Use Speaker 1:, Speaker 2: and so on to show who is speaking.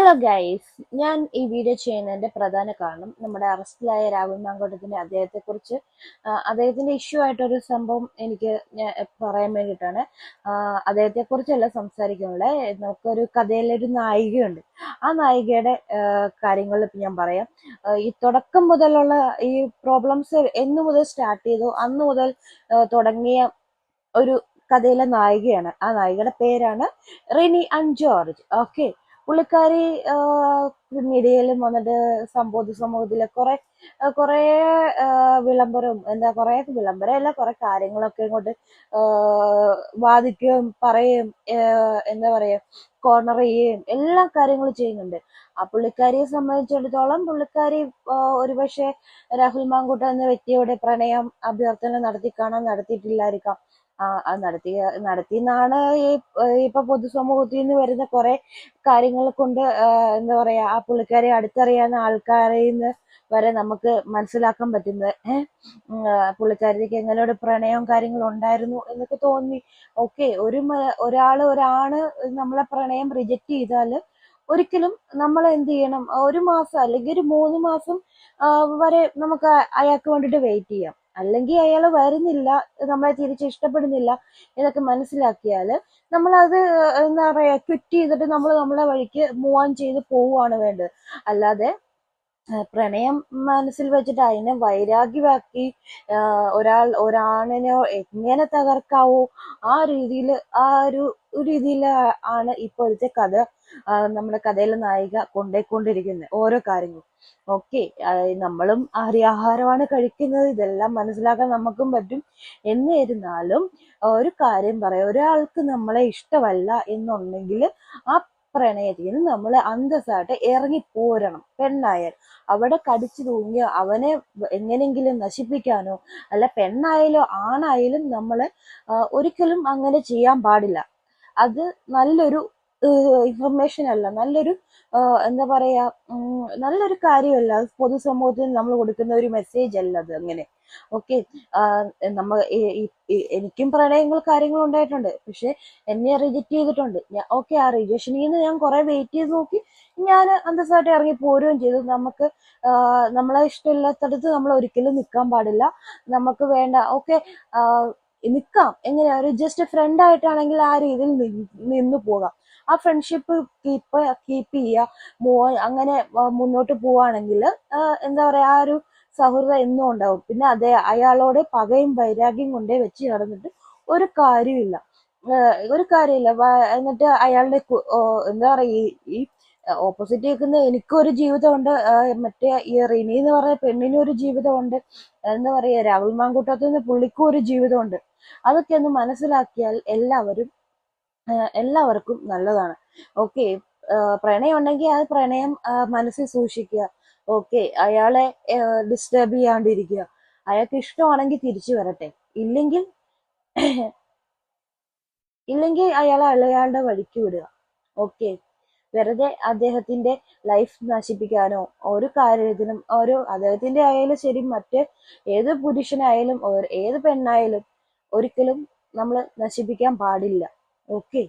Speaker 1: Hello guys ഞാൻ ഈ video ചെയ്യുന്നതിന്റെ പ്രധാന കാരണം നമ്മുടെ അറസ്റ്റിലായ രാഹുൽ മാങ്കോട്ടത്തിന്റെ അദ്ദേഹത്തെ കുറിച്ച് അദ്ദേഹത്തിന്റെ ഇഷ്യൂ ആയിട്ടൊരു സംഭവം എനിക്ക് പറയാൻ വേണ്ടിയിട്ടാണ്. അദ്ദേഹത്തെ കുറിച്ചല്ല സംസാരിക്കുന്നത് നമുക്കൊരു കഥയിലൊരു നായികയുണ്ട്. ആ നായികയുടെ കാര്യങ്ങൾ ഇപ്പം ഞാൻ പറയാം. ഈ തുടക്കം മുതലുള്ള ഈ പ്രോബ്ലംസ് എന്ന് മുതൽ സ്റ്റാർട്ട് ചെയ്തു അന്ന് മുതൽ തുടങ്ങിയ ഒരു കഥയിലെ നായികയാണ്. ആ നായികയുടെ പേരാണ് റിനി അൻ ജോർജ് ഓക്കെ പുള്ളിക്കാരി മീഡിയയിലും വന്നിട്ട് സംബോധ സമൂഹത്തിലെ കുറെ കുറേ വിളംബരവും എന്താ കുറെ വിളംബരം അല്ല കുറെ കാര്യങ്ങളൊക്കെ ഇങ്ങോട്ട് വാദിക്കുകയും പറയുകയും എന്താ പറയാ കോർണർ ചെയ്യുകയും എല്ലാ കാര്യങ്ങളും ചെയ്യുന്നുണ്ട്. ആ പുള്ളിക്കാരിയെ സംബന്ധിച്ചിടത്തോളം പുള്ളിക്കാരി ഒരുപക്ഷെ രാഹുൽ മാങ്കൂട്ട എന്ന വ്യക്തിയോട് പ്രണയം അഭ്യർത്ഥന നടത്തി കാണാൻ നടത്തിയിട്ടില്ലായിരിക്കാം. അത് നടത്തിയ നടത്തിയെന്നാണ് ഈ ഇപ്പൊ പൊതുസമൂഹത്തിൽ നിന്ന് വരുന്ന കുറെ കാര്യങ്ങൾ കൊണ്ട് എന്താ പറയാ ആ പുള്ളിക്കാരെ അടുത്തറിയാവുന്ന ആൾക്കാരിൽ നിന്ന് വരെ നമുക്ക് മനസ്സിലാക്കാൻ പറ്റുന്നത്. പുള്ളിക്കാരിക്ക് എങ്ങനെയോട് പ്രണയവും കാര്യങ്ങളും ഉണ്ടായിരുന്നു എന്നൊക്കെ തോന്നി. ഓക്കെ ഒരു ഒരാൾ ഒരാണ് നമ്മളെ പ്രണയം റിജക്റ്റ് ചെയ്താൽ ഒരിക്കലും നമ്മൾ എന്ത് ചെയ്യണം? ഒരു മാസം അല്ലെങ്കിൽ ഒരു മൂന്ന് മാസം വരെ നമുക്ക് അയാൾക്ക് വേണ്ടിയിട്ട് വെയിറ്റ് ചെയ്യാം. അല്ലെങ്കിൽ അയാൾ വരുന്നില്ല നമ്മളെ തിരിച്ച് ഇഷ്ടപ്പെടുന്നില്ല എന്നൊക്കെ മനസ്സിലാക്കിയാൽ നമ്മളത് എന്താ പറയുക ക്വിറ്റ് ചെയ്തിട്ട് നമ്മൾ നമ്മളെ വഴിക്ക് മൂവ് ഓൺ ചെയ്ത് പോവുകയാണ് വേണ്ടത്. അല്ലാതെ പ്രണയം മനസ്സിൽ വെച്ചിട്ട് അതിനെ വൈരാഗ്യമാക്കി ഒരാൾ ഒരാണിനെ എങ്ങനെ തകർക്കാവോ ആ രീതിയിൽ ആ ഒരു രീതിയിൽ ആണ് ഇപ്പോഴത്തെ കഥ നമ്മുടെ കഥയിലെ നായിക കൊണ്ടേക്കൊണ്ടിരിക്കുന്നത് ഓരോ കാര്യങ്ങളും. ഓക്കെ നമ്മളും അരിയാഹാരമാണ് കഴിക്കുന്നത് ഇതെല്ലാം മനസ്സിലാക്കാൻ നമുക്കും പറ്റും. എന്നിരുന്നാലും ഒരു കാര്യം പറയാം ഒരാൾക്ക് നമ്മളെ ഇഷ്ടമല്ല എന്നുണ്ടെങ്കിൽ ആ പ്രണയത്തിൽ നിന്ന് നമ്മൾ അന്തസ്സായിട്ട് ഇറങ്ങി പോരണം. പെണ്ണായാൽ. അവിടെ കടിച്ചു തൂങ്ങി അവനെ എങ്ങനെങ്കിലും നശിപ്പിക്കാനോ അല്ല പെണ്ണായാലോ ആണായാലും നമ്മൾ ഒരിക്കലും അങ്ങനെ ചെയ്യാൻ പാടില്ല. അത് നല്ലൊരു ഇൻഫർമേഷൻ അല്ല. നല്ലൊരു എന്താ പറയാ നല്ലൊരു കാര്യമല്ല. പൊതുസമൂഹത്തിന് നമ്മൾ കൊടുക്കുന്ന ഒരു മെസ്സേജ് അല്ല അത് അങ്ങനെ. ഓക്കെ നമ്മ എനിക്കും പ്രണയങ്ങൾ കാര്യങ്ങൾ ഉണ്ടായിട്ടുണ്ട്. പക്ഷെ എന്നെ റിജക്റ്റ് ചെയ്തിട്ടുണ്ട്. ഓക്കെ ആ റിജക്ഷനിൽ നിന്ന് ഞാൻ കുറെ വെയിറ്റ് ചെയ്ത് നോക്കി. ഞാൻ അന്തസ്സായിട്ട് ഇറങ്ങി പോരുകയും ചെയ്തു. നമുക്ക് നമ്മളെ ഇഷ്ടമില്ലാത്തടത്ത് നമ്മൾ ഒരിക്കലും നിൽക്കാൻ പാടില്ല. നമുക്ക് വേണ്ട ഓക്കെ നിൽക്കാം എങ്ങനെയാ? ഒരു ജസ്റ്റ് ഫ്രണ്ട് ആയിട്ടാണെങ്കിൽ ആ രീതിയിൽ നിന്ന് പോകാം. ആ ഫ്രണ്ട്ഷിപ്പ് കീപ്പ് കീപ്പ് ചെയ്യുക. മൂവ് അങ്ങനെ മുന്നോട്ട് പോവാണെങ്കിൽ എന്താ പറയുക ആ ഒരു സൗഹൃദം എന്നും ഉണ്ടാവും. പിന്നെ അതെ അയാളോട് പകയും വൈരാഗ്യം കൊണ്ടേ വെച്ച് നടന്നിട്ട് ഒരു കാര്യമില്ല ഒരു കാര്യമില്ല. എന്നിട്ട് അയാളുടെ എന്താ പറയുക ഈ ഓപ്പോസിറ്റ് നിൽക്കുന്ന എനിക്കൊരു ജീവിതമുണ്ട്. മറ്റേ ഈ റിനി എന്ന് പറഞ്ഞ പെണ്ണിനും ഒരു ജീവിതമുണ്ട്. എന്താ പറയുക രാഹുൽ മാങ്കൂട്ടത്തിന് പുള്ളിക്കും ഒരു ജീവിതമുണ്ട്. അതൊക്കെ ഒന്ന് മനസ്സിലാക്കിയാൽ എല്ലാവരും എല്ലാവർക്കും നല്ലതാണ്. ഓക്കെ. പ്രണയം ഉണ്ടെങ്കിൽ ആ പ്രണയം മനസ്സിൽ സൂക്ഷിക്കുക. ഓക്കെ. അയാളെ ഡിസ്റ്റർബ് ചെയ്യാണ്ടിരിക്കുക. അയാൾക്ക് ഇഷ്ടമാണെങ്കിൽ തിരിച്ചു വരട്ടെ. ഇല്ലെങ്കിൽ ഇല്ലെങ്കിൽ അയാളെ അയാളുടെ വഴിക്ക് വിടുക. ഓക്കെ. വെറുതെ അദ്ദേഹത്തിന്റെ ലൈഫ് നശിപ്പിക്കാനോ ഒരു കാര്യത്തിനും ഒരു അദ്ദേഹത്തിന്റെ ആയാലും ശരി മറ്റ് ഏത് പുരുഷനായാലും ഏത് പെണ്ണായാലും ഒരിക്കലും നമ്മൾ നശിപ്പിക്കാൻ പാടില്ല. ഓക്കെ